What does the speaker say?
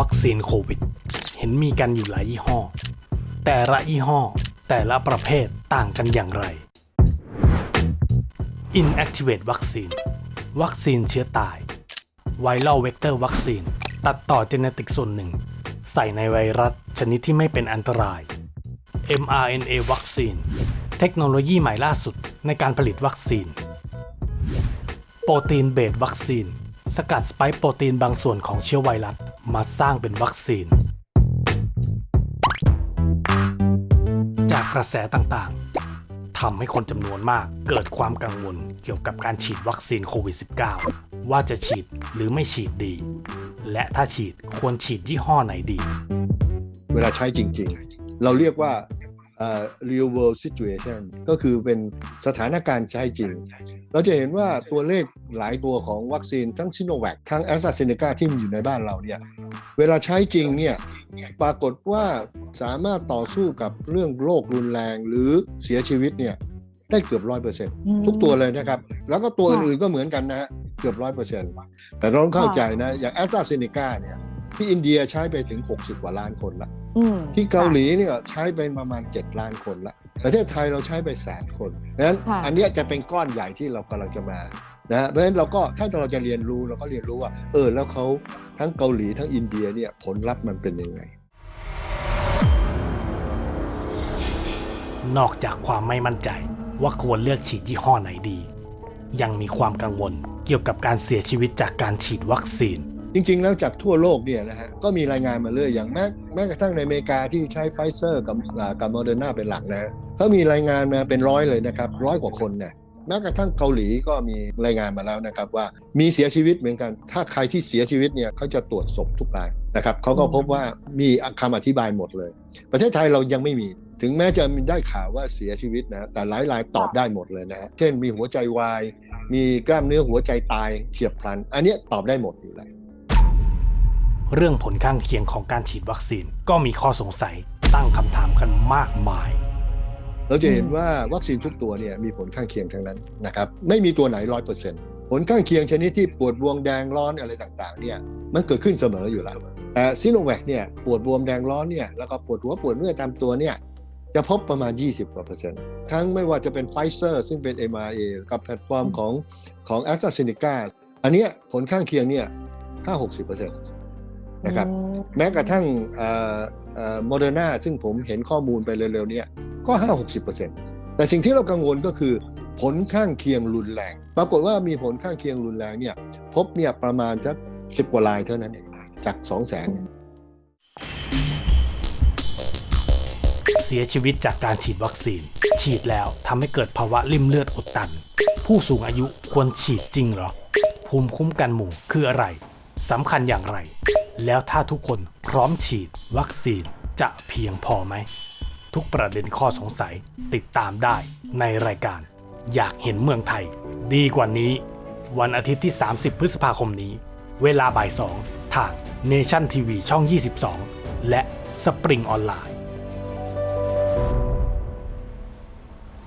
วัคซีนโควิด เห็นมีกันอยู่หลายยี่ห้อ แต่ละยี่ห้อ แต่ละประเภทต่างกันอย่างไร Inactivate วัคซีนวัคซีนเชื้อตาย Viral Vector วัคซีนตัดต่อเจเนติกส่วนหนึ่ง ใส่ในไวรัสชนิดที่ไม่เป็นอันตราย mRNA วัคซีน เทคโนโลยีใหม่ล่าสุดในการผลิตวัคซีน โปรตีนเบสวัคซีน สกัดสไปค์โปรตีนบางส่วนของเชื้อไวรัส มาสร้างเป็นวัคซีน จากกระแสต่างๆทำให้คนจำนวนมากเกิดความกังวลเกี่ยวกับการฉีดวัคซีนโควิด -19 ว่าจะฉีดหรือไม่ฉีดดี และถ้าฉีดควรฉีดยี่ห้อไหนดี เวลาใช้จริง ๆ เราเรียกว่า real world situation ก็คือเป็นสถานการณ์ใช้จริง เราจะเห็นว่าตัวเลขหลายตัวของวัคซีนทั้งซิโนแวคทั้งแอสตราเซเนกาที่มีอยู่ในบ้านเราเนี่ย เวลาใช้จริงเนี่ย ปรากฏว่าสามารถต่อสู้กับเรื่องโรครุนแรงหรือเสียชีวิตเนี่ย ได้เกือบร้อยเปอร์เซ็นต์อืมทุกตัวเลยนะครับ แล้วก็ตัวค่ะอื่นๆก็เหมือนกันนะฮะเกือบร้อยเปอร์เซ็นต์แต่เราต้องเข้าใจนะ อย่างแอสตราเซเนกาเนี่ย ที่อินเดียใช้ไปถึง 60 กว่าล้านคนละอืม ที่เกาหลีเนี่ยใช้ไปประมาณ 7 ล้านคนละ ประเทศไทยเราใช้ไปแสนคนดังนั้นค่ะอันเนี้ยจะเป็นก้อนใหญ่ที่เรากำลังจะมานะฮะเพราะฉะนั้นเราก็ถ้าเราจะเรียนรู้เราก็เรียนรู้ว่าเออแล้วเขาทั้งเกาหลีทั้งอินเดียเนี่ยผลลัพธ์มันเป็นยังไง นอกจากความไม่มั่นใจว่าควรเลือกฉีดยี่ห้อไหนดี ยังมีความกังวลเกี่ยวกับการเสียชีวิตจากการฉีดวัคซีน จริงๆ แล้วจากทั่วโลกเนี่ยนะฮะก็มีรายงานมาเลยอย่างแม้แม้กระทั่งในอเมริกาที่ใช้ไฟเซอร์กับอ่ากับโมเดอร์นาเป็นหลักนะเขามีรายงานมาเป็นร้อยเลยนะครับร้อยกว่าคนเนี่ยแม้กระทั่งเกาหลีก็มีรายงานมาแล้วนะครับว่ามีเสียชีวิตเหมือนกัน ถ้าใครที่เสียชีวิตเนี่ยเขาจะตรวจศพทุกรายนะครับเขาก็พบว่ามีคำอธิบายหมดเลย ประเทศไทยเรายังไม่มี ถึงแม้จะมีได้ข่าวว่าเสียชีวิตนะแต่หลายรายตอบได้หมดเลยนะฮะเช่นมีหัวใจวาย มีกล้ามเนื้อหัวใจตายเฉียบพลัน อันนี้ตอบได้หมดอยู่แล้ว เรื่องผลข้างเคียงของการฉีดวัคซีน ก็มีข้อสงสัยตั้งคำถามกันมากมาย เราจะเห็นว่าวัคซีนทุกตัวเนี่ยมีผลข้างเคียงทั้งนั้นนะครับไม่มีตัวไหนร้อยเปอร์เซ็นต์ผลข้างเคียงชนิดที่ปวดบวมแดงร้อนอะไรต่างๆเนี่ยมันเกิดขึ้นเสมออยู่แล้วแต่ซีโนแวคเนี่ยปวดบวมแดงร้อนเนี่ยแล้วก็ปวดหัวปวดเมื่อยตามตัวเนี่ยจะพบประมาณ 20กว่าเปอร์เซ็นต์ทั้งไม่ว่าจะเป็นไฟเซอร์ซึ่งเป็น mRNA กับแพลตฟอร์มของของ a s t r a z เซ e c a อันเนี้ยผลข้างเคียงเนี่ย5-60%เปอร์เซ็ นต์นะครับอืมแม้กระทั่งโมเดอร์นาซึ่งผมเห็นข้อมูลไปเร็วๆเนี่ยก็5-60%แต่สิ่งที่เรากังวลก็คือผลข้างเคียงรุนแรง ปรากฏว่ามีผลข้างเคียงรุนแรงเนี่ยพบเนี่ยประมาณสักสิบกว่าลายเท่านั้นเองจาก2 0 0 0 0 0เสียชีวิตจากการฉีดวัคซีน ฉีดแล้วทำให้เกิดภาวะริ่มเลือดอุดตัน ผู้สูงอายุควรฉีดจริงเหรอ ภูมิคุ้มกันหมู่คืออะไรสำคัญอย่างไร แล้วถ้าทุกคนพร้อมฉีดวัคซีนจะเพียงพอไหม ทุกประเด็นข้อสงสัยติดตามได้ในรายการ อยากเห็นเมืองไทย ดีกว่านี้ วันอาทิตย์ที่ 30 พฤษภาคมนี้ เวลาบ่าย2ทาง Nation TV ช่อง 22 และ Spring Online